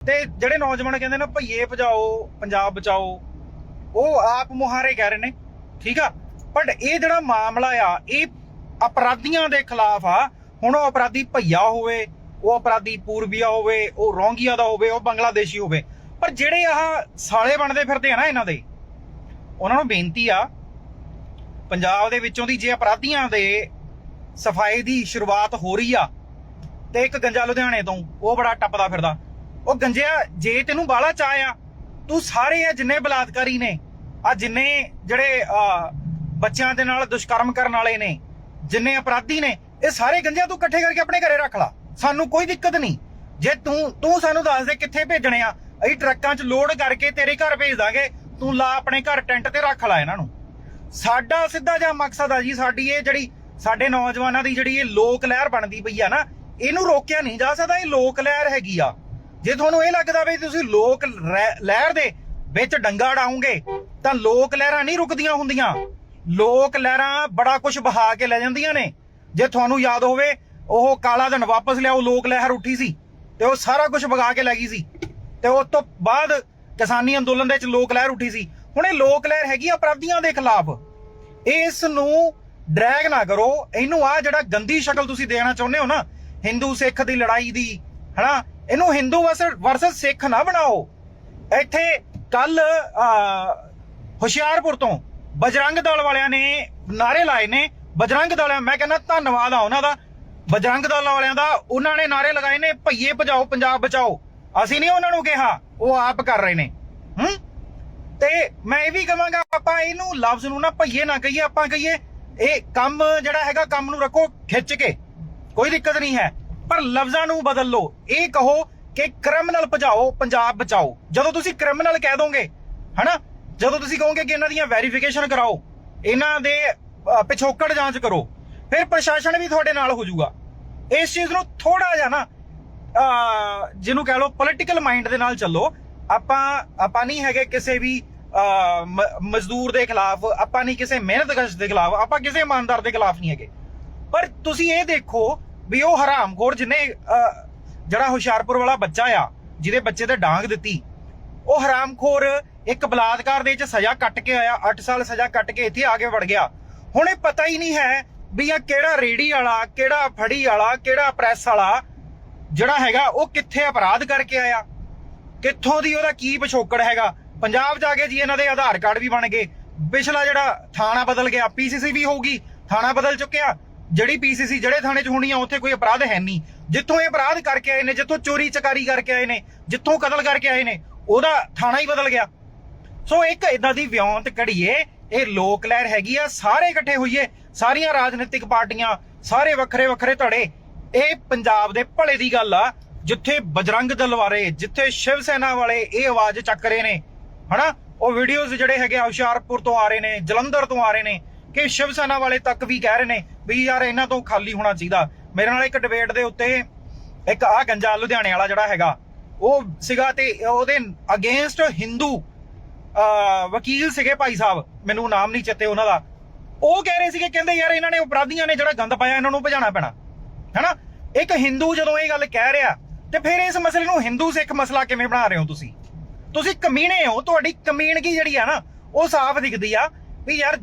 ਤੇ ਜਿਹੜੇ ਨੌਜਵਾਨ ਕਹਿੰਦੇ ਨੇ ਭਈਏ ਭਜਾਓ, ਪੰਜਾਬ ਬਚਾਓ, ਉਹ ਆਪ ਮੁਹਾਰੇ ਕਹਿ ਰਹੇ ਨੇ, ਠੀਕ ਆ? ਬਟ ਇਹ ਜਿਹੜਾ ਮਾਮਲਾ ਆ, ਇਹ ਅਪਰਾਧੀਆਂ ਦੇ ਖਿਲਾਫ ਆ। ਹੁਣ ਉਹ ਅਪਰਾਧੀ ਭਈਆ ਹੋਵੇ, ਉਹ ਅਪਰਾਧੀ ਪੂਰਬੀਆ ਹੋਵੇ, ਉਹ ਰੋਂਗੀਆ ਦਾ ਹੋਵੇ, ਉਹ ਬੰਗਲਾਦੇਸ਼ੀ ਹੋਵੇ। ਪਰ ਜਿਹੜੇ ਆਹ ਸਾਲੇ ਬਣਦੇ ਫਿਰਦੇ ਆ ਨਾ ਇਹਨਾਂ ਦੇ, ਉਹਨਾਂ ਨੂੰ ਬੇਨਤੀ ਆ, ਪੰਜਾਬ ਦੇ ਵਿੱਚੋਂ ਦੀ ਜੇ ਅਪਰਾਧੀਆਂ ਦੇ ਸਫ਼ਾਈ ਦੀ ਸ਼ੁਰੂਆਤ ਹੋ ਰਹੀ ਆ, ਤੇ ਇੱਕ ਗੰਜਾ ਲੁਧਿਆਣੇ ਤੋਂ, ਉਹ ਬੜਾ ਟੱਪਦਾ ਫਿਰਦਾ। ਉਹ ਗੰਜਿਆ, ਜੇ ਤੈਨੂੰ ਬਾਲਾ ਚਾਹ ਆ, ਤੂੰ ਸਾਰੇ ਆ ਜਿੰਨੇ ਬਲਾਤਕਾਰੀ ਨੇ ਆ ਜਿੰਨੇ ਜਿਹੜੇ ਬੱਚਿਆਂ ਦੇ ਨਾਲ ਦੁਸ਼ਕਰਮ ਕਰਨ ਵਾਲੇ ਨੇ, ਜਿੰਨੇ ਅਪਰਾਧੀ ਨੇ, ਇਹ ਸਾਰੇ ਗੰਜਿਆ ਤੂੰ ਇਕੱਠੇ ਕਰਕੇ ਆਪਣੇ ਘਰੇ ਰੱਖ ਲਾ। ਸਾਨੂੰ ਕੋਈ ਦਿੱਕਤ ਨਹੀਂ। ਜੇ ਤੂੰ ਤੂੰ ਸਾਨੂੰ ਦੱਸ ਦੇ ਕਿੱਥੇ ਭੇਜਣੇ ਆ, ਅਸੀਂ ਟਰੱਕਾਂ 'ਚ ਲੋਡ ਕਰਕੇ ਤੇਰੇ ਘਰ ਭੇਜ ਦਾਂਗੇ, ਤੂੰ ਲਾ ਆਪਣੇ ਘਰ ਟੈਂਟ ਤੇ ਰੱਖ ਲਾ ਇਹਨਾਂ ਨੂੰ। ਸਾਡਾ ਸਿੱਧਾ ਜਿਹਾ ਮਕਸਦ ਆ ਜੀ, ਸਾਡੀ ਇਹ ਜਿਹੜੀ, ਸਾਡੇ ਨੌਜਵਾਨਾਂ ਦੀ ਜਿਹੜੀ ਇਹ ਲੋਕ ਲਹਿਰ ਬਣਦੀ ਪਈ ਆ ਨਾ, ਇਹਨੂੰ ਰੋਕਿਆ ਨਹੀਂ ਜਾ ਸਕਦਾ, ਇਹ ਲੋਕ ਲਹਿਰ ਹੈਗੀ ਆ। ਜੇ ਤੁਹਾਨੂੰ ਇਹ ਲੱਗਦਾ ਵੀ ਤੁਸੀਂ ਲੋਕ ਲਹਿਰ ਦੇ ਵਿੱਚ ਡੰਗਾ ਡਾਉਂਗੇ ਤਾਂ ਲੋਕ ਲਹਿਰਾਂ ਨਹੀਂ ਰੁਕਦੀਆਂ ਹੁੰਦੀਆਂ। ਲੋਕ ਲਹਿਰਾਂ ਬੜਾ ਕੁਝ ਬਹਾ ਕੇ ਲੈ ਜਾਂਦੀਆਂ ਨੇ। ਜੇ ਤੁਹਾਨੂੰ ਯਾਦ ਹੋਵੇ, ਉਹ ਕਾਲਾ ਦਿਨ ਵਾਪਸ ਲਿਆਓ, ਲੋਕ ਲਹਿਰ ਉੱਠੀ ਸੀ ਤੇ ਉਹ ਸਾਰਾ ਕੁਝ ਵਗਾ ਕੇ ਲੈ ਗਈ ਸੀ। ਤੇ ਉਸ ਤੋਂ ਬਾਅਦ ਕਿਸਾਨੀ ਅੰਦੋਲਨ ਦੇ ਵਿੱਚ ਲੋਕ ਲਹਿਰ ਉੱਠੀ ਸੀ। ਹੁਣ ਇਹ ਲੋਕ ਲਹਿਰ ਹੈਗੀ ਅਪਰਾਧੀਆਂ ਦੇ ਖਿਲਾਫ। ਇਸ ਨੂੰ ਡਰੈਗ ਨਾ ਕਰੋ। ਇਹਨੂੰ ਆ ਜਿਹੜਾ ਗੰਦੀ ਸ਼ਕਲ ਤੁਸੀਂ ਦੇਣਾ ਚਾਹੁੰਦੇ ਹੋ ਨਾ, ਹਿੰਦੂ ਸਿੱਖ ਦੀ ਲੜਾਈ ਦੀ, ਹਨਾ? ਇਹਨੂੰ ਹਿੰਦੂ ਵਰਸਸ ਸਿੱਖ ਨਾ ਬਣਾਓ। ਇੱਥੇ ਕੱਲ ਹੁਸ਼ਿਆਰਪੁਰ ਤੋਂ ਬਜਰੰਗ ਦਲ ਵਾਲਿਆਂ ਨੇ ਨਾਰੇ ਲਾਏ ਨੇ। ਬਜਰੰਗ ਦਲ ਮੈਂ ਕਹਿੰਦਾ ਧੰਨਵਾਦ ਆ ਉਹਨਾਂ ਦਾ। ਬਜਰੰਗ ਦਲ ਵਾਲਿਆਂ ਦਾ, ਉਹਨਾਂ ਨੇ ਨਾਰੇ ਲਗਾਏ ਨੇ, ਭਈਏ ਭਜਾਓ, ਪੰਜਾਬ ਬਚਾਓ। ਅਸੀਂ ਨਹੀਂ ਉਹਨਾਂ ਨੂੰ ਕਿਹਾ, ਉਹ ਆਪ ਕਰ ਰਹੇ ਨੇ। ਹੂੰ? ਤੇ ਮੈਂ ਇਹ ਵੀ ਕਹਾਂਗਾ, ਆਪਾਂ ਇਹਨੂੰ ਲਫ਼ਜ਼ ਨੂੰ ਨਾ ਭਈਏ ਨਾ ਕਹੀਏ, ਆਪਾਂ ਕਹੀਏ, ਇਹ ਕੰਮ ਜਿਹੜਾ ਹੈਗਾ, ਕੰਮ ਨੂੰ ਰੱਖੋ ਖਿੱਚ ਕੇ। ਕੋਈ ਦਿੱਕਤ ਨਹੀਂ ਹੈ। ਪਰ ਲਫ਼ਜ਼ਾਂ ਨੂੰ ਬਦਲ ਲਓ। ਇਹ ਕਹੋ ਕਿ ਕ੍ਰਿਮੀਨਲ ਭਜਾਓ ਪੰਜਾਬ ਬਚਾਓ। ਜਦੋਂ ਤੁਸੀਂ ਕ੍ਰਿਮੀਨਲ ਕਹਿ ਦੋਗੇ ਹਨਾ? ਜਦੋਂ ਤੁਸੀਂ ਕਹੋਗੇ ਕਿ ਇਹਨਾਂ ਦੀਆਂ ਵੈਰੀਫਿਕੇਸ਼ਨ ਕਰਾਓ ਇਹਨਾਂ ਦੇ ਪਿਛੋਕੜ ਜਾਂਚ ਕਰੋ ਫਿਰ ਪ੍ਰਸ਼ਾਸਨ ਵੀ ਤੁਹਾਡੇ ਨਾਲ ਹੋ ਜਾਊਗਾ। ਇਸ ਚੀਜ਼ ਨੂੰ ਥੋੜਾ ਜਿਹਾ ਨਾ ਜਿਹਨੂੰ ਕਹਿ ਲਓ ਪੋਲਿਟੀਕਲ ਮਾਈਂਡ ਦੇ ਨਾਲ ਚੱਲੋ। ਆਪਾਂ ਆਪਾਂ ਨਹੀਂ ਹੈਗੇ ਕਿਸੇ ਵੀ ਅ, ਮਜ਼ਦੂਰ ਦੇ ਖਿਲਾਫ ਆਪਾਂ ਨਹੀਂ ਕਿਸੇ ਮਿਹਨਤਕਸ਼ ਦੇ ਖਿਲਾਫ ਆਪਾਂ ਕਿਸੇ ਇਮਾਨਦਾਰ ਦੇ ਖਿਲਾਫ ਨਹੀਂ ਹੈਗੇ। ਪਰ ਤੁਸੀਂ ਇਹ ਦੇਖੋ ਵੀ ਉਹ ਹਰਾਮਖੋਰ ਜਿਹਨੇ ਜਿਹੜਾ ਹੁਸ਼ਿਆਰਪੁਰ ਵਾਲਾ ਬੱਚਾ ਆ, ਜਿਹਦੇ ਬੱਚੇ ਤੇ ਡਾਂਗ ਦਿੱਤੀ, ਉਹ ਹਰਾਮਖੋਰ ਇੱਕ ਬਲਾਤਕਾਰ ਦੇ ਵਿੱਚ ਸਜ਼ਾ ਕੱਟ ਕੇ ਆਇਆ 8 ਸਾਲ ਸਜ਼ਾ ਕੱਟ ਕੇ ਇੱਥੇ ਆ ਕੇ ਵੜ ਗਿਆ। ਹੁਣ ਇਹ ਪਤਾ ਹੀ ਨਹੀਂ ਹੈ ਵੀ ਇਹ ਕਿਹੜਾ ਰੇੜੀ ਵਾਲਾ, ਕਿਹੜਾ ਫੜੀ ਵਾਲਾ, ਕਿਹੜਾ ਪ੍ਰੈਸ ਵਾਲਾ, ਜਿਹੜਾ ਹੈਗਾ, ਉਹ ਕਿੱਥੇ ਅਪਰਾਧ ਕਰਕੇ ਆਇਆ? ਕਿੱਥੋਂ ਦੀ ਉਹਦਾ ਕੀ ਪਿਛੋਕੜ ਹੈਗਾ? ਪੰਜਾਬ ਜਾ ਕੇ ਜੀ ਇਹਨਾਂ ਦੇ ਆਧਾਰ ਕਾਰਡ ਵੀ ਬਣ ਗਏ। ਪਿਛਲਾ ਜਿਹੜਾ ਥਾਣਾ ਬਦਲ ਗਿਆ ਪੀਸੀਸੀ ਵੀ ਹੋਊਗੀ, ਥਾਣਾ ਬਦਲ ਚੁੱਕਿਆ ਜਿਹੜੀ ਪੀਸੀਸੀ ਜਿਹੜੇ ਥਾਣੇ 'ਚ ਹੋਣੀ ਆ, ਉੱਥੇ ਕੋਈ ਅਪਰਾਧ ਹੈ ਨਹੀਂ। ਜਿੱਥੋਂ ਇਹ ਅਪਰਾਧ ਕਰਕੇ ਆਏ ਨੇ, ਜਿੱਥੋਂ ਚੋਰੀ ਚਕਾਰੀ ਕਰਕੇ ਆਏ ਨੇ, ਜਿੱਥੋਂ ਕਤਲ ਕਰਕੇ ਆਏ ਨੇ, ਉਹਦਾ ਥਾਣਾ ਹੀ ਬਦਲ ਗਿਆ। ਸੋ ਇੱਕ ਇਦਾਂ ਦੀ ਵਿਉਂਤ ਕੜੀਏ ਇਹ ਲੋਕ ਲਹਿਰ ਹੈਗੀ ਆ, ਸਾਰੇ ਇਕੱਠੇ ਹੋਈਏ, ਸਾਰੀਆਂ ਰਾਜਨੀਤਿਕ ਪਾਰਟੀਆਂ, ਸਾਰੇ ਵੱਖਰੇ ਵੱਖਰੇ ਧੜੇ। ਇਹ ਪੰਜਾਬ ਦੇ ਭਲੇ ਦੀ ਗੱਲ ਆ, ਜਿੱਥੇ ਬਜਰੰਗ ਦਲ ਵਾਲੇ, ਜਿੱਥੇ ਸ਼ਿਵ ਸੈਨਾ ਵਾਲੇ ਇਹ ਆਵਾਜ਼ ਚੱਕ ਰਹੇ ਨੇ। ਹਨਾ? ਉਹ ਵੀਡੀਓਜ਼ ਜਿਹੜੇ ਹੈਗੇ ਆ ਹੁਸ਼ਿਆਰਪੁਰ ਤੋਂ ਆ ਰਹੇ ਨੇ, ਜਲੰਧਰ ਤੋਂ ਆ ਰਹੇ ਨੇ ਕਿ ਸ਼ਿਵ ਸੈਨਾ ਵਾਲੇ ਤੱਕ ਵੀ ਕਹਿ ਰਹੇ ਨੇ ਵੀ ਯਾਰ ਇਹਨਾਂ ਤੋਂ ਖਾਲੀ ਹੋਣਾ ਚਾਹੀਦਾ। ਮੇਰੇ ਨਾਲ ਇੱਕ ਡਿਬੇਟ ਦੇ ਉੱਤੇ ਇੱਕ ਆ ਗੰਜਾ ਲੁਧਿਆਣੇ ਵਾਲਾ ਜਿਹੜਾ ਹੈਗਾ, ਉਹ ਸੀਗਾ ਤੇ ਉਹਦੇ ਅਗੇਂਸਟ ਹਿੰਦੂ ਵਕੀਲ ਸੀਗੇ ਭਾਈ ਸਾਹਿਬ, ਮੈਨੂੰ ਨਾਮ ਨਹੀਂ ਚੇਤੇ ਉਹਨਾਂ ਦਾ। ਉਹ ਕਹਿ ਰਹੇ ਸੀਗੇ, ਕਹਿੰਦੇ ਯਾਰ ਇਹਨਾਂ ਨੇ ਅਪਰਾਧੀਆਂ ਨੇ ਜਿਹੜਾ ਗੰਦ ਪਾਇਆ, ਇਹਨਾਂ ਨੂੰ ਭਜਾਣਾ ਪੈਣਾ। ਹੈਨਾ? ਇੱਕ ਹਿੰਦੂ ਜਦੋਂ ਇਹ ਗੱਲ ਕਹਿ ਰਿਹਾ, ਤੇ ਫਿਰ ਇਸ ਮਸਲੇ ਨੂੰ ਹਿੰਦੂ ਸਿੱਖ ਮਸਲਾ ਕਿਵੇਂ ਬਣਾ ਰਹੇ ਹੋ ਤੁਸੀਂ? ਤੁਸੀਂ ਕਮੀਣੇ ਹੋ, ਤੁਹਾਡੀ ਕਮੀਨਗੀ ਜਿਹੜੀ ਆ ਨਾ, ਉਹ ਸਾਫ਼ ਦਿਖਦੀ ਆ ਵੀ ਯਾਰ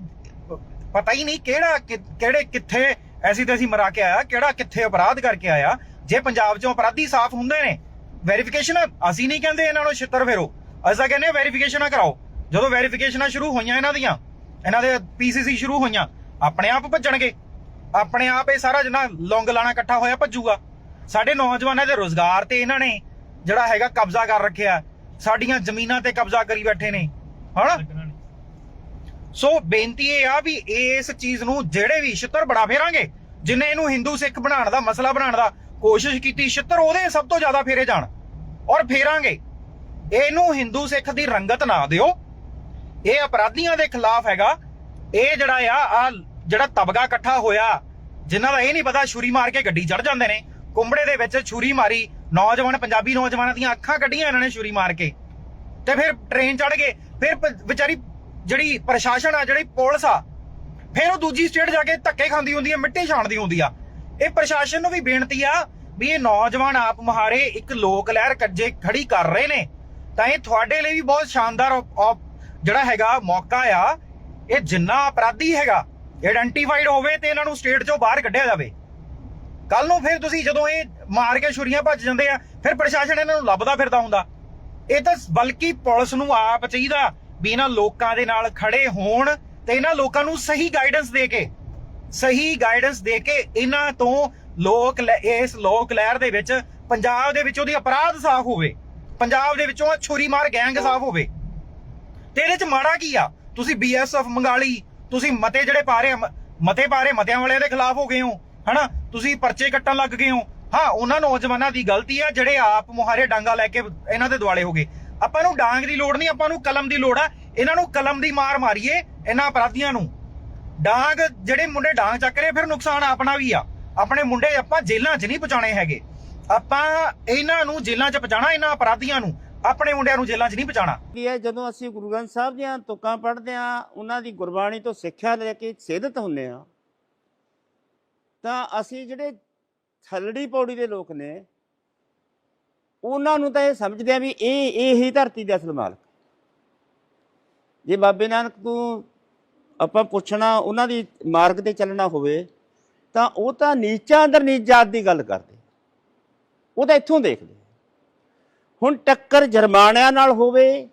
ਪਤਾ ਹੀ ਨਹੀਂ ਕਿਹੜਾ ਕਿਹੜੇ ਕਿੱਥੇ ਐਸੀ ਤੈਸੀ ਮਰਾ ਕੇ ਆਇਆ, ਕਿਹੜਾ ਕਿੱਥੇ ਅਪਰਾਧ ਕਰਕੇ ਆਇਆ। ਜੇ ਪੰਜਾਬ ਚੋਂ ਅਪਰਾਧੀ ਸਾਫ਼ ਹੁੰਦੇ ਨੇ ਵੈਰੀਫਿਕੇਸ਼ਨ ਅਸੀਂ ਨਹੀਂ ਕਹਿੰਦੇ ਇਹਨਾਂ ਨੂੰ ਛਿੱਤਰ ਫੇਰੋ। ਅਸੀਂ ਕਹਿੰਦੇ ਵੈਰੀਫਿਕੇਸ਼ਨਾਂ ਕਰਾਓ। ਜਦੋਂ ਵੈਰੀਫਿਕੇਸ਼ਨਾਂ ਸ਼ੁਰੂ ਹੋਈਆਂ ਇਹਨਾਂ ਦੀਆਂ, ਇਹਨਾਂ ਦੇ ਪੀਸੀਸੀ ਸ਼ੁਰੂ ਹੋਈਆਂ, ਆਪਣੇ ਆਪ ਭੱਜਣਗੇ। ਆਪਣੇ ਆਪ ਇਹ ਸਾਰਾ ਜਿੰਨਾ ਲੌਂਗ ਲਾਣਾ ਇਕੱਠਾ ਹੋਇਆ ਭੱਜੂਗਾ। ਸਾਡੇ ਨੌਜਵਾਨਾਂ ਦੇ ਰੋਜ਼ਗਾਰ ਤੇ ਇਹਨਾਂ ਨੇ ਜਿਹੜਾ ਹੈਗਾ ਕਬਜ਼ਾ ਕਰ ਰੱਖਿਆ। ਸਾਡੀਆਂ ਜ਼ਮੀਨਾਂ ਤੇ ਕਬਜ਼ਾ ਕਰੀ ਬੈਠੇ ਨੇ। ਹਨਾ? ਸੋ ਬੇਨਤੀ ਇਹ ਆ ਵੀ ਇਸ ਚੀਜ਼ ਨੂੰ ਜਿਹੜੇ ਵੀ ਛਿੱਤਰ ਬੜਾ ਫੇਰਾਂਗੇ, ਜਿਨੇ ਇਹਨੂੰ ਹਿੰਦੂ ਸਿੱਖ ਬਣਾਉਣ ਦਾ ਮਸਲਾ ਬਣਾਉਣ ਦਾ ਕੋਸ਼ਿਸ਼ ਕੀਤੀ, ਛਿੱਤਰ ਉਹਦੇ ਸਭ ਤੋਂ ਜ਼ਿਆਦਾ ਫੇਰੇ ਜਾਣ। ਔਰ ਫੇਰਾਂਗੇ। ਇਹਨੂੰ ਹਿੰਦੂ ਸਿੱਖ ਦੀ ਰੰਗਤ ਨਾ ਦਿਓ। ਇਹ ਅਪਰਾਧੀਆਂ ਦੇ ਖਿਲਾਫ ਹੈਗਾ। ਇਹ ਜਿਹੜਾ ਆ ਆ ਜਿਹੜਾ ਤਬਗਾ ਇਕੱਠਾ ਹੋਇਆ, ਜਿਨ੍ਹਾਂ ਦਾ ਇਹ ਨਹੀਂ ਪਤਾ ਛੁਰੀ ਮਾਰ ਕੇ ਗੱਡੀ ਚੜ ਜਾਂਦੇ ਨੇ। ਕੁੰਬੜੇ ਦੇ ਵਿੱਚ ਛੁਰੀ ਮਾਰੀ, ਨੌਜਵਾਨ, ਪੰਜਾਬੀ ਨੌਜਵਾਨਾਂ ਦੀਆਂ ਅੱਖਾਂ ਕੱਢੀਆਂ ਇਹਨਾਂ ਨੇ ਛੁਰੀ ਮਾਰ ਕੇ। ਤੇ ਫਿਰ ਟ੍ਰੇਨ ਚੜ ਗਏ। ਫਿਰ ਵਿਚਾਰੀ ਜਿਹੜੀ ਪ੍ਰਸ਼ਾਸਨ ਆ, ਜਿਹੜੀ ਪੁਲਿਸ ਆ, ਫਿਰ ਉਹ ਦੂਜੀ ਸਟੇਟ ਜਾ ਕੇ ਧੱਕੇ ਖਾਂਦੀ ਹੁੰਦੀ ਆ, ਮਿੱਟੀ ਛਾਣਦੀ ਹੁੰਦੀ ਆ। ਇਹ ਪ੍ਰਸ਼ਾਸਨ ਨੂੰ ਵੀ ਬੇਨਤੀ ਆ ਵੀ ਇਹ ਨੌਜਵਾਨ ਆਪ ਮੁਹਾਰੇ ਇੱਕ ਲੋਕ ਲਹਿਰ ਕੱਜੇ ਖੜੀ ਕਰ ਰਹੇ ਨੇ। ਤਾਂ ਇਹ ਤੁਹਾਡੇ ਲਈ ਵੀ ਬਹੁਤ ਸ਼ਾਨਦਾਰ ਜਿਹੜਾ ਹੈਗਾ ਮੌਕਾ ਆ। ਇਹ ਜਿੰਨਾ ਅਪਰਾਧੀ ਹੈਗਾ ਆਇਡੈਂਟੀਫਾਈਡ ਹੋਵੇ ਤੇ ਇਹਨਾਂ ਨੂੰ ਸਟੇਟ ਚੋਂ ਬਾਹਰ ਕੱਢਿਆ ਜਾਵੇ। ਕੱਲ ਨੂੰ ਫਿਰ ਤੁਸੀਂ ਜਦੋਂ ਇਹ ਮਾਰ ਕੇ ਛੁਰੀਆਂ ਭੱਜ ਜਾਂਦੇ ਆ, ਫਿਰ ਪ੍ਰਸ਼ਾਸਨ ਇਹਨਾਂ ਨੂੰ ਲੱਭਦਾ ਫਿਰਦਾ ਹੁੰਦਾ। ਇਹ ਤਾਂ ਬਲਕਿ ਪੁਲਿਸ ਨੂੰ ਆਪ ਚਾਹੀਦਾ ਵੀ ਇਹਨਾਂ ਲੋਕਾਂ ਦੇ ਨਾਲ ਖੜੇ ਹੋਣ ਤੇ ਇਹਨਾਂ ਲੋਕਾਂ ਨੂੰ ਸਹੀ ਗਾਈਡੈਂਸ ਦੇ ਕੇ, ਸਹੀ ਗਾਈਡੈਂਸ ਦੇ ਕੇ ਇਹਨਾਂ ਤੋਂ ਲੋਕ ਇਸ ਲੋਕ ਲਹਿਰ ਦੇ ਵਿੱਚ ਪੰਜਾਬ ਦੇ ਵਿੱਚ ਉਹਦੀ ਅਪਰਾਧ ਸਾਫ਼ ਹੋਵੇ, ਪੰਜਾਬ ਦੇ ਵਿੱਚੋਂ ਆਹ ਛੁਰੀ ਮਾਰ ਗੈਂਗ ਸਾਫ਼ ਹੋਵੇ। ਤੇ ਇਹਦੇ ਚ ਮਾੜਾ ਕੀ ਆ? ਤੁਸੀਂ ਬੀਐਸਐਫ ਮੰਗਾਲੀ, ਤੁਸੀਂ ਮਤੇ ਜਿਹੜੇ ਪਾ ਰਹੇ ਮਤੇ ਪਾ ਰਹੇ ਮਤਿਆਂ ਵਾਲਿਆਂ ਦੇ ਖਿਲਾਫ ਹੋ ਗਏ ਹੋ, ਹਨਾ? ਤੁਸੀਂ ਪਰਚੇ ਕੱਟਣ ਲੱਗ ਗਏ ਹੋ। ਹਾਂ, ਉਹਨਾਂ ਨੌਜਵਾਨਾਂ ਦੀ ਗਲਤੀ ਆ ਜਿਹੜੇ ਆਪ ਮੁਹਾਰੇ ਡਾਂਗਾ ਲੈ ਕੇ ਇਹਨਾਂ ਦੇ ਦੁਆਲੇ ਹੋ ਗਏ। ਆਪਾਂ ਨੂੰ ਡਾਂਗ ਦੀ ਲੋੜ ਨਹੀਂ, ਆਪਾਂ ਨੂੰ ਕਲਮ ਦੀ ਲੋੜ ਆ। ਇਹਨਾਂ ਨੂੰ ਕਲਮ ਦੀ ਮਾਰ ਮਾਰੀਏ, ਇਹਨਾਂ ਅਪਰਾਧੀਆਂ ਨੂੰ। ਡਾਂਗ, ਜਿਹੜੇ ਮੁੰਡੇ ਡਾਂਗ ਚੱਕ ਰਹੇ ਫਿਰ ਨੁਕਸਾਨ ਆਪਣਾ ਵੀ ਆ। ਆਪਣੇ ਮੁੰਡੇ ਆਪਾਂ ਜੇਲ੍ਹਾਂ 'ਚ ਨਹੀਂ ਪਹੁੰਚਾਣੇ ਹੈਗੇ। ਆਪਾਂ ਇਹਨਾਂ ਨੂੰ ਜੇਲ੍ਹਾਂ 'ਚ ਪਹੁੰਚਾਣਾ ਇਹਨਾਂ ਅਪਰਾਧੀਆਂ ਨੂੰ। ਆਪਣੇ ਮੁੰਡਿਆਂ ਨੂੰ ਜੇਲ੍ਹਾਂ 'ਚ ਨਹੀਂ ਪਹੁੰਚਾਣਾ ਕੀ ਹੈ, ਜਦੋਂ ਅਸੀਂ ਗੁਰੂ ਗ੍ਰੰਥ ਸਾਹਿਬ ਦੀਆਂ ਤੁਕਾਂ ਪੜ੍ਹਦੇ ਆ ਉਹਨਾਂ ਦੀ ਗੁਰਬਾਣੀ ਤੋਂ ਸਿੱਖਿਆ ਲੈ ਕੇ ਸੇਧਤ ਹੁੰਦੇ ਆ ਤਾਂ ਅਸੀਂ ਜਿਹੜੇ ਥੱਲੜੀ ਪੌੜੀ ਦੇ ਲੋਕ ਨੇ ਉਹਨਾਂ ਨੂੰ ਤਾਂ ਇਹ ਸਮਝਦੇ ਆ ਵੀ ਇਹ ਇਹ ਹੀ ਧਰਤੀ ਦੇ ਅਸਲ ਮਾਲਕ। ਜੇ ਬਾਬੇ ਨਾਨਕ ਤੋਂ ਆਪਾਂ ਪੁੱਛਣਾ, ਉਹਨਾਂ ਦੀ ਮਾਰਗ ਤੇ ਚੱਲਣਾ ਹੋਵੇ, ਤਾਂ ਉਹ ਤਾਂ ਨੀਚਾਂ ਅੰਦਰ ਨੀਚ ਜਾਤ ਦੀ ਗੱਲ ਕਰਦੇ। ਉਹ ਤਾਂ ਇੱਥੋਂ ਦੇਖਦੇ। ਹੁਣ ਟੱਕਰ ਜਰਮਾਨਿਆਂ ਨਾਲ ਹੋਵੇ,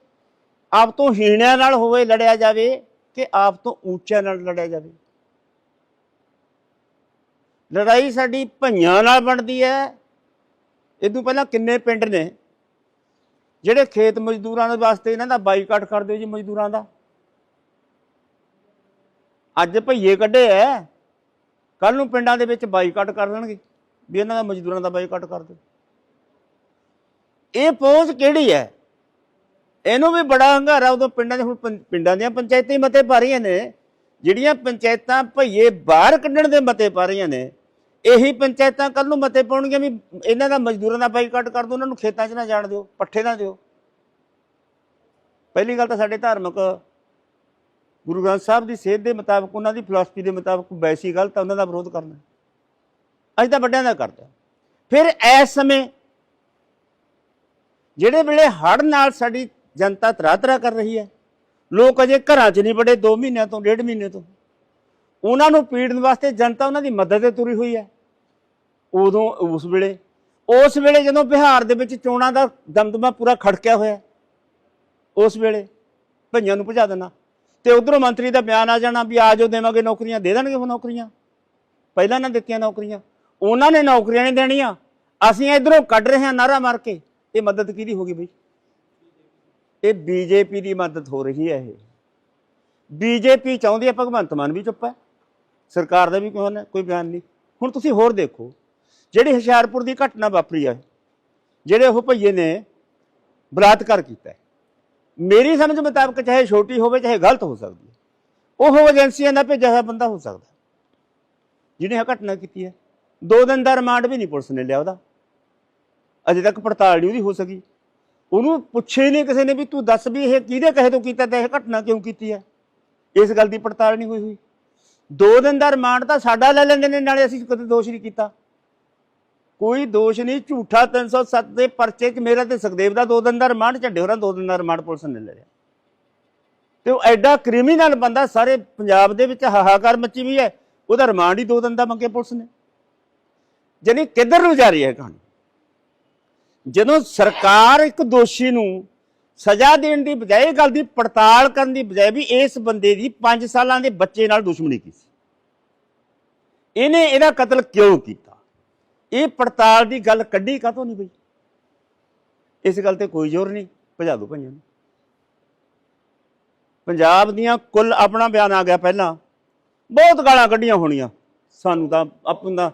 ਆਪ ਤੋਂ ਹੀਣਿਆਂ ਨਾਲ ਹੋਵੇ ਲੜਿਆ ਜਾਵੇ, ਕਿ ਆਪ ਤੋਂ ਉੱਚਿਆਂ ਨਾਲ ਲੜਿਆ ਜਾਵੇ। ਲੜਾਈ ਸਾਡੀ ਭਈਆਂ ਨਾਲ ਬਣਦੀ ਹੈ ਇਦੋਂ ਪਹਿਲਾਂ ਕਿੰਨੇ ਪਿੰਡ ਨੇ? ਜਿਹੜੇ ਖੇਤ ਮਜ਼ਦੂਰਾਂ ਦੇ ਵਾਸਤੇ ਇਹਨਾਂ ਦਾ ਬਾਈਕਾਟ ਕਰ ਦਿਓ ਜੀ ਮਜ਼ਦੂਰਾਂ ਦਾ? ਅੱਜ ਭਈਏ ਕੱਢੇ ਐ। ਕੱਲ ਨੂੰ ਪਿੰਡਾਂ ਦੇ ਵਿੱਚ ਬਾਈਕਾਟ ਕਰ ਦੇਣਗੇ, ਵੀ ਇਹਨਾਂ ਦਾ ਮਜ਼ਦੂਰਾਂ ਦਾ ਬਾਈਕਾਟ ਕਰ ਦਿਓ। ਇਹ ਪਹੁੰਚ ਕਿਹੜੀ ਹੈ ਇਹਨੂੰ ਵੀ ਬੜਾ ਹੰਗਾਰਾ ਉਦੋਂ ਪਿੰਡਾਂ ਦੇ, ਹੁਣ ਪੰ- ਪਿੰਡਾਂ ਦੀਆਂ ਪੰਚਾਇਤਾਂ ਮਤੇ ਪਾ ਰਹੀਆਂ ਨੇ। ਜਿਹੜੀਆਂ ਪੰਚਾਇਤਾਂ ਭਈਏ ਬਾਹਰ ਕੱਢਣ ਦੇ ਮਤੇ ਪਾ ਰਹੀਆਂ ਨੇ ਇਹੀ ਪੰਚਾਇਤਾਂ ਕੱਲ ਨੂੰ ਮਤੇ ਪਾਉਣਗੀਆਂ ਵੀ ਇਹਨਾਂ ਦਾ ਮਜ਼ਦੂਰਾਂ ਦਾ ਬਾਈਕਾਟ ਕਰ ਦਿਓ, ਉਹਨਾਂ ਨੂੰ ਖੇਤਾਂ 'ਚ ਨਾ ਜਾਣ ਦਿਓ, ਪੱਠੇ ਨਾ ਦਿਓ। ਪਹਿਲੀ ਗੱਲ ਤਾਂ ਸਾਡੇ ਧਾਰਮਿਕ ਗੁਰੂ ਗ੍ਰੰਥ ਸਾਹਿਬ ਦੀ ਸੇਧ ਦੇ ਮੁਤਾਬਕ, ਉਹਨਾਂ ਦੀ ਫਿਲਾਸਫੀ ਦੇ ਮੁਤਾਬਕ ਵੈਸੀ ਗੱਲ ਤਾਂ ਉਹਨਾਂ ਦਾ ਵਿਰੋਧ ਕਰਨਾ। ਅਸੀਂ ਤਾਂ ਵੱਡਿਆਂ ਦਾ ਕਰਦੇ ਹਾਂ। ਫਿਰ ਇਸ ਸਮੇਂ ਜਿਹੜੇ ਵੇਲੇ ਹੜ੍ਹ ਨਾਲ ਸਾਡੀ ਜਨਤਾ ਤਰਾ ਤਰਾ ਕਰ ਰਹੀ ਹੈ, ਲੋਕ ਅਜੇ ਘਰਾਂ 'ਚ ਨਹੀਂ ਬੜੇ 2 ਮਹੀਨਿਆਂ ਤੋਂ, ਡੇਢ ਮਹੀਨੇ ਤੋਂ। ਉਹਨਾਂ ਨੂੰ ਪੀੜਨ ਵਾਸਤੇ ਜਨਤਾ ਉਹਨਾਂ ਦੀ ਮਦਦ ਤੇ ਤੁਰੀ ਹੋਈ ਹੈ। ਉਦੋਂ, ਉਸ ਵੇਲੇ ਉਸ ਵੇਲੇ ਜਦੋਂ ਬਿਹਾਰ ਦੇ ਵਿੱਚ ਚੋਣਾਂ ਦਾ ਦਮਦਮਾ ਪੂਰਾ ਖੜਕਿਆ ਹੋਇਆ, ਉਸ ਵੇਲੇ ਭਈਆਂ ਨੂੰ ਭਜਾ ਦੇਣਾ। ਤੇ ਉਧਰੋਂ ਮੰਤਰੀ ਦਾ ਬਿਆਨ ਆ ਜਾਣਾ ਵੀ ਆ ਜਾਓ, ਦੇਵਾਂਗੇ ਨੌਕਰੀਆਂ, ਦੇ ਦੇਣਗੇ ਉਹ ਨੌਕਰੀਆਂ। ਪਹਿਲਾਂ ਨਾ ਦਿੱਤੀਆਂ ਨੌਕਰੀਆਂ। ਉਹਨਾਂ ਨੇ ਨੌਕਰੀਆਂ ਨਹੀਂ ਦੇਣੀਆਂ। ਅਸੀਂ ਇਧਰੋਂ ਕੱਢ ਰਹੇ ਹਾਂ ਨਾਰਾ ਮਾਰ ਕੇ। ਇਹ ਮਦਦ ਕਿਹਦੀ ਹੋ ਗਈ ਬਈ? ਇਹ ਬੀਜੇਪੀ ਦੀ ਮਦਦ ਹੋ ਰਹੀ ਹੈ ਇਹ। ਬੀਜੇਪੀ ਚਾਹੁੰਦੀ ਹੈ ਭਗਵੰਤ ਮਾਨ ਵੀ ਚੁੱਪ ਹੈ। ਸਰਕਾਰ ਦਾ ਵੀ ਕੋਈ ਬਿਆਨ ਨਹੀਂ। ਹੁਣ ਤੁਸੀਂ ਹੋਰ ਦੇਖੋ। ਜਿਹੜੀ ਹੁਸ਼ਿਆਰਪੁਰ ਦੀ ਘਟਨਾ ਵਾਪਰੀ ਹੈ ਜਿਹੜੇ ਉਹ ਭਈਏ ਨੇ ਬਲਾਤਕਾਰ ਕੀਤਾ ਮੇਰੀ ਸਮਝ ਮੁਤਾਬਕ ਚਾਹੇ ਛੋਟੀ ਹੋਵੇ, ਚਾਹੇ ਗਲਤ ਹੋ ਸਕਦੀ ਹੈ। ਉਹ ਏਜੰਸੀਆਂ ਦਾ ਭੇਜਿਆ ਹੋਇਆ ਬੰਦਾ ਹੋ ਸਕਦਾ ਜਿਹਨੇ ਇਹ ਘਟਨਾ ਕੀਤੀ ਹੈ। ਦੋ ਦਿਨ ਦਾ ਰਿਮਾਂਡ ਵੀ ਨਹੀਂ ਪੁਲਿਸ ਨੇ ਲਿਆ ਉਹਦਾ। ਅਜੇ ਤੱਕ ਪੜਤਾਲ ਨਹੀਂ ਉਹਦੀ ਹੋ ਸਕੀ। ਉਹਨੂੰ ਪੁੱਛੇ ਨਹੀਂ ਕਿਸੇ ਨੇ ਵੀ ਤੂੰ ਦੱਸ ਵੀ ਇਹ ਕਿਹਦੇ ਕਹੇ ਤੋਂ ਕੀਤਾ ਤੇ ਇਹ ਘਟਨਾ ਕਿਉਂ ਕੀਤੀ ਹੈ। ਇਸ ਗੱਲ ਦੀ ਪੜਤਾਲ ਨਹੀਂ ਹੋਈ ਹੋਈ। ਦੋ ਦਿਨ ਦਾ ਰਿਮਾਂਡ ਤਾਂ ਸਾਡਾ ਲੈ ਲੈਂਦੇ ਨੇ, ਨਾਲੇ ਅਸੀਂ ਕਦੇ ਦੋਸ਼ ਨਹੀਂ ਕੀਤਾ। ਕੋਈ ਦੋਸ਼ ਨਹੀਂ, ਝੂਠਾ 307 ਦੇ ਪਰਚੇ 'ਚ ਮੇਰਾ ਤੇ ਸੁਖਦੇਵ ਦਾ ਦੋ ਦਿਨ ਦਾ ਰਿਮਾਂਡ, ਝੰਡੇ ਹੋਰਾਂ ਦੋ ਦਿਨ ਦਾ ਰਿਮਾਂਡ ਪੁਲਿਸ ਨੇ ਲੈ ਲਿਆ। ਤੇ ਉਹ ਐਡਾ ਕ੍ਰਿਮੀਨਲ ਬੰਦਾ ਸਾਰੇ ਪੰਜਾਬ ਦੇ ਵਿੱਚ ਹਾਹਾਕਾਰ ਮੱਚੀ ਵੀ ਹੈ, ਉਹਦਾ ਰਿਮਾਂਡ ਹੀ ਦੋ ਦਿਨ ਦਾ ਮੰਗੇ ਪੁਲਿਸ ਨੇ। ਜਾਨੀ ਕਿੱਧਰ ਨੂੰ ਜਾ ਰਹੀ ਹੈ ਕਹਾਣੀ? ਜਦੋਂ ਸਰਕਾਰ ਇੱਕ ਦੋਸ਼ੀ ਨੂੰ ਸਜ਼ਾ ਦੇਣ ਦੀ ਬਜਾਏ ਗੱਲ ਦੀ ਪੜਤਾਲ ਕਰਨ ਦੀ ਬਜਾਏ ਵੀ ਇਸ ਬੰਦੇ ਦੀ 5 ਸਾਲਾਂ ਦੇ ਬੱਚੇ ਨਾਲ ਦੁਸ਼ਮਣੀ ਕੀਤੀ ਇਹਨੇ ਇਹਦਾ ਕਤਲ ਕਿਉਂ ਕੀਤਾ? ਇਹ ਪੜਤਾਲ ਦੀ ਗੱਲ ਕੱਢੀ ਕਾਹਤੋਂ ਨਹੀਂ ਬਈ? ਇਸ ਗੱਲ ਤੇ ਕੋਈ ਜ਼ੋਰ ਨਹੀਂ, ਭਜਾ ਦੋ ਭਈਆਂ ਨੂੰ। ਪੰਜਾਬ ਦੀਆਂ ਕੁੱਲ ਆਪਣਾ ਬਿਆਨ ਆ ਗਿਆ ਪਹਿਲਾਂ। ਬਹੁਤ ਗਾਲਾਂ ਕੱਢੀਆਂ ਹੋਣੀਆਂ। ਸਾਨੂੰ ਤਾਂ ਆਪਣਾ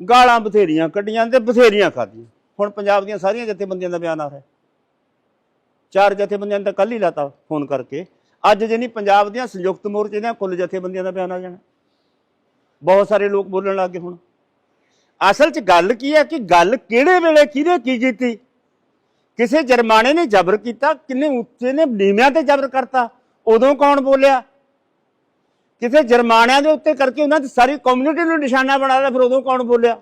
ਗਾਲਾਂ ਬਥੇਰੀਆਂ ਕੱਢੀਆਂ ਤੇ ਬਥੇਰੀਆਂ ਖਾਧੀਆਂ। ਹੁਣ ਪੰਜਾਬ ਦੀਆਂ ਸਾਰੀਆਂ ਜਥੇਬੰਦੀਆਂ ਦਾ ਬਿਆਨ ਆ ਰਿਹਾ। ਚਾਰ ਜਥੇਬੰਦੀਆਂ ਨੇ ਤਾਂ ਕੱਲ ਹੀ ਲਾਤਾ ਫੋਨ ਕਰਕੇ। ਅੱਜ ਜੇ ਨਹੀਂ ਪੰਜਾਬ ਦੀਆਂ ਸੰਯੁਕਤ ਮੋਰਚੇ ਦੀਆਂ ਕੁੱਲ ਜਥੇਬੰਦੀਆਂ ਦਾ ਬਿਆਨ ਆ ਜਾਣਾ। ਬਹੁਤ ਸਾਰੇ ਲੋਕ ਬੋਲਣ ਲੱਗ ਗਏ ਹੁਣ। ਅਸਲ 'ਚ ਗੱਲ ਕੀ ਹੈ ਕਿ ਗੱਲ ਕਿਹੜੇ ਵੇਲੇ ਕਿਹਨੇ ਕੀ ਕੀਤੀ? ਕਿਸੇ ਜਰਮਾਨੇ ਨੇ ਜ਼ਬਰ ਕੀਤਾ, ਕਿੰਨੇ ਉੱਚੇ ਨੇ ਨੀਵਿਆਂ ਤੇ ਜ਼ਬਰ ਕਰਤਾ, ਉਦੋਂ ਕੌਣ ਬੋਲਿਆ? ਕਿਸੇ ਜਰਮਾਨਿਆਂ ਦੇ ਉੱਤੇ ਕਰਕੇ ਉਹਨਾਂ ਦੀ ਸਾਰੀ ਕਮਿਊਨਿਟੀ ਨੂੰ ਨਿਸ਼ਾਨਾ ਬਣਾ ਲਿਆ, ਫਿਰ ਉਦੋਂ ਕੌਣ ਬੋਲਿਆ?